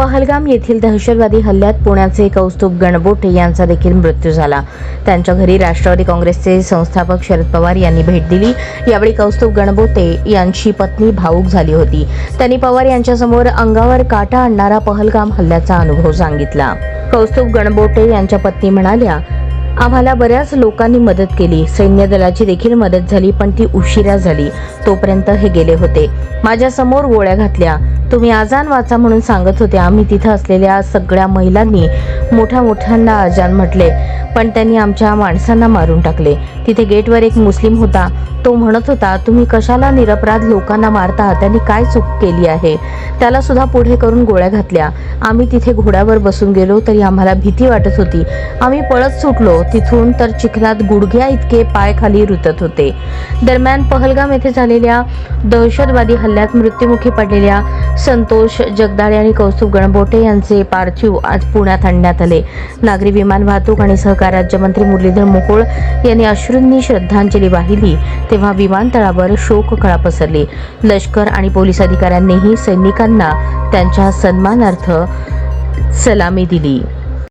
पहलगाम येथील दहशतवादी हल्ल्यात पुण्याचे कौस्तुभ गणबोटे यांचा देखील मृत्यू झाला. त्यांच्या घरी राष्ट्रवादी काँग्रेसचे संस्थापक शरद पवार यांनी भेट दिली. यावेळी कौस्तुभ गणबोटे यांची पत्नी भाऊक झाली होती. त्यांनी पवार यांच्यासमोर अंगावर काटा आणणारा पहलगाम हल्ल्याचा अनुभव सांगितला. कौस्तुभ गणबोटे यांच्या पत्नी म्हणाल्या आम्हाला बऱ्याच लोकांनी मदत केली. सैन्य दलाची देखील मदत झाली पण ती उशिरा झाली. तोपर्यंत हे गेले होते. माझ्यासमोर गोळ्या घातल्या. तुम्ही आजान वाचा म्हणून सांगत होते. आम्ही तिथं असलेल्या सगळ्या महिलांनी मोठ्या मोठ्यांना आजान म्हटले. पण त्यांनी आमच्या माणसांना मारून टाकले. तिथे गेटवर एक मुस्लिम होता. तो म्हणत होता तुम्ही कशाला निरपराध लोकांना मारता? त्यांनी काय चूक केली आहे? त्याला सुद्धा पुढे करून गोळ्या घातल्या. आम्ही तिथे घोड्यावर बसून गेलो तरी आम्हाला भीती वाटत होती. आम्ही पळत सुटलो. तिथून तर चिखलात गुडघ्या इतके पाय खाली रुतत होते. दरम्यान पहलगाम येथे झालेल्या दहशतवादी हल्ल्यात मृत्युमुखी पडलेल्या संतोष जगदाळे आणि कौस्तुभ गणबोटे यांचे पार्थिव आज पुण्यात आणण्यात आले. नागरी विमान वाहतूक आणि सहकार राज्यमंत्री मुरलीधर मोहोळ यांनी अश्रूंनी श्रद्धांजली वाहिली तेव्हा विमानतळावर शोककळा पसरली. लष्कर आणि पोलीस अधिकाऱ्यांनीही सैनिकांना त्यांच्या सन्मानार्थ सलामी दिली.